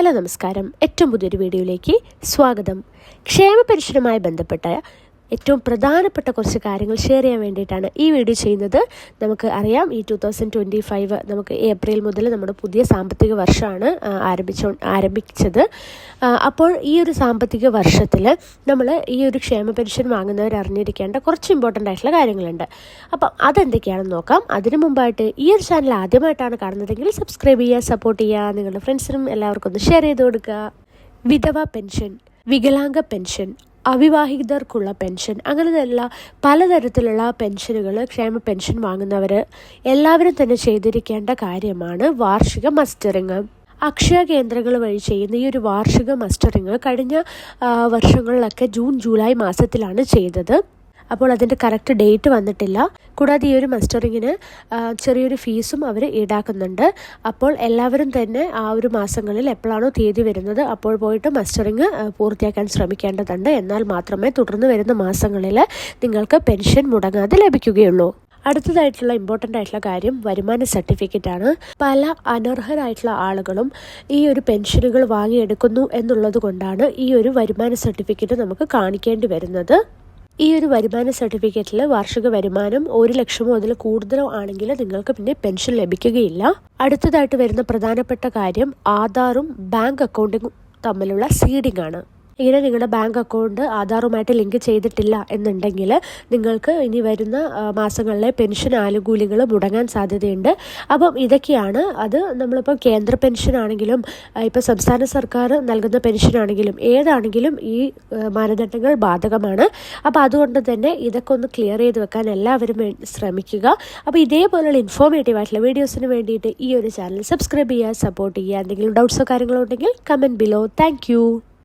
Hello നമസ്കാരം. ഏറ്റവും പുതിയൊരു വീഡിയോയിലേക്ക് സ്വാഗതം. ക്ഷേമ പെൻഷനുമായി ബന്ധപ്പെട്ട ഏറ്റവും പ്രധാനപ്പെട്ട കുറച്ച് കാര്യങ്ങൾ ഷെയർ ചെയ്യാൻ വേണ്ടിയിട്ടാണ് ഈ വീഡിയോ ചെയ്യുന്നത്. നമുക്ക് അറിയാം ഈ ടു തൗസൻഡ് ട്വന്റി ഫൈവ് നമുക്ക് ഏപ്രിൽ മുതൽ നമ്മുടെ പുതിയ സാമ്പത്തിക വർഷമാണ് ആരംഭിച്ചു ആരംഭിച്ചോ ആരംഭിച്ചത്. അപ്പോൾ ഈ ഒരു സാമ്പത്തിക വർഷത്തിൽ നമ്മൾ ഈ ഒരു ക്ഷേമ പെൻഷൻ വാങ്ങുന്നവർ അറിഞ്ഞിരിക്കേണ്ട കുറച്ച് ഇമ്പോർട്ടന്റ് ആയിട്ടുള്ള കാര്യങ്ങളുണ്ട്. അപ്പം അതെന്തൊക്കെയാണെന്ന് നോക്കാം. അതിനു മുമ്പായിട്ട് ഈ ഒരു ചാനൽ ആദ്യമായിട്ടാണ് കാണുന്നതെങ്കിൽ സബ്സ്ക്രൈബ് ചെയ്യുക സപ്പോർട്ട് ചെയ്യുക നിങ്ങളുടെ ഫ്രണ്ട്സിനും എല്ലാവർക്കും ഒന്ന് ഷെയർ ചെയ്ത് കൊടുക്കുക. വിധവ പെൻഷൻ വികലാംഗ പെൻഷൻ അവിവാഹിതർക്കുള്ള പെൻഷൻ. അങ്ങനെയുള്ള പലതരത്തിലുള്ള പെൻഷനുകൾ ക്ഷേമ പെൻഷൻ വാങ്ങുന്നവർ എല്ലാവരും തന്നെ ചെയ്തിരിക്കേണ്ട കാര്യമാണ് വാർഷിക മസ്റ്ററിങ്. അക്ഷയ കേന്ദ്രങ്ങൾ വഴി ചെയ്യുന്ന ഈ ഒരു വാർഷിക മസ്റ്ററിങ് കഴിഞ്ഞ വർഷങ്ങളിലൊക്കെ ജൂൺ ജൂലൈ മാസത്തിലാണ് ചെയ്തത്. അപ്പോൾ അതിന്റെ കറക്റ്റ് ഡേറ്റ് വന്നിട്ടില്ല. കൂടാതെ ഈ ഒരു മസ്റ്ററിങ്ങിന് ചെറിയൊരു ഫീസും അവർ ഈടാക്കുന്നുണ്ട്. അപ്പോൾ എല്ലാവരും തന്നെ ആ ഒരു മാസങ്ങളിൽ എപ്പോഴാണോ തീയതി വരുന്നത് അപ്പോൾ പോയിട്ട് മസ്റ്ററിങ് പൂർത്തിയാക്കാൻ ശ്രമിക്കേണ്ടതുണ്ട്. എന്നാൽ മാത്രമേ തുടർന്ന് വരുന്ന മാസങ്ങളിൽ നിങ്ങൾക്ക് പെൻഷൻ മുടങ്ങാതെ ലഭിക്കുകയുള്ളൂ. അടുത്തതായിട്ടുള്ള ഇമ്പോർട്ടന്റ് ആയിട്ടുള്ള കാര്യം വരുമാന സർട്ടിഫിക്കറ്റ് ആണ്. പല അനർഹരായിട്ടുള്ള ആളുകളും ഈ ഒരു പെൻഷനുകൾ വാങ്ങിയെടുക്കുന്നു എന്നുള്ളത് കൊണ്ടാണ് ഈ ഒരു വരുമാന സർട്ടിഫിക്കറ്റ് നമുക്ക് കാണിക്കേണ്ടി വരുന്നത്. ഈ ഒരു വരുമാന സർട്ടിഫിക്കറ്റിൽ വാർഷിക വരുമാനം ഒരു ലക്ഷമോ അതിൽ കൂടുതലോ ആണെങ്കിൽ നിങ്ങൾക്ക് പിന്നെ പെൻഷൻ ലഭിക്കുകയില്ല. അടുത്തതായിട്ട് വരുന്ന പ്രധാനപ്പെട്ട കാര്യം ആധാറും ബാങ്ക് അക്കൗണ്ടും തമ്മിലുള്ള സീഡിംഗ് ആണ്. ഇങ്ങനെ നിങ്ങളുടെ ബാങ്ക് അക്കൗണ്ട് ആധാറുമായിട്ട് ലിങ്ക് ചെയ്തിട്ടില്ല എന്നുണ്ടെങ്കിൽ നിങ്ങൾക്ക് ഇനി വരുന്ന മാസങ്ങളിലെ പെൻഷൻ ആനുകൂല്യങ്ങൾ മുടങ്ങാൻ സാധ്യതയുണ്ട്. അപ്പം ഇതൊക്കെയാണ് അത് നമ്മളിപ്പോൾ കേന്ദ്ര പെൻഷൻ ആണെങ്കിലും ഇപ്പോൾ സംസ്ഥാന സർക്കാർ നൽകുന്ന പെൻഷൻ ആണെങ്കിലും ഏതാണെങ്കിലും ഈ മാനദണ്ഡങ്ങൾ ബാധകമാണ്. അപ്പോൾ അതുകൊണ്ട് തന്നെ ഇതൊക്കെ ഒന്ന് ക്ലിയർ ചെയ്ത് വെക്കാൻ എല്ലാവരും ശ്രമിക്കുക. അപ്പോൾ ഇതേപോലെയുള്ള ഇൻഫോർമേറ്റീവ് ആയിട്ടുള്ള വീഡിയോസിന് വേണ്ടിയിട്ട് ഈ ഒരു ചാനൽ സബ്സ്ക്രൈബ് ചെയ്യുക സപ്പോർട്ട് ചെയ്യുക. എന്തെങ്കിലും ഡൗട്ട്സോ കാര്യങ്ങളോ ഉണ്ടെങ്കിൽ കമന്റ് ബിലോ താങ്ക്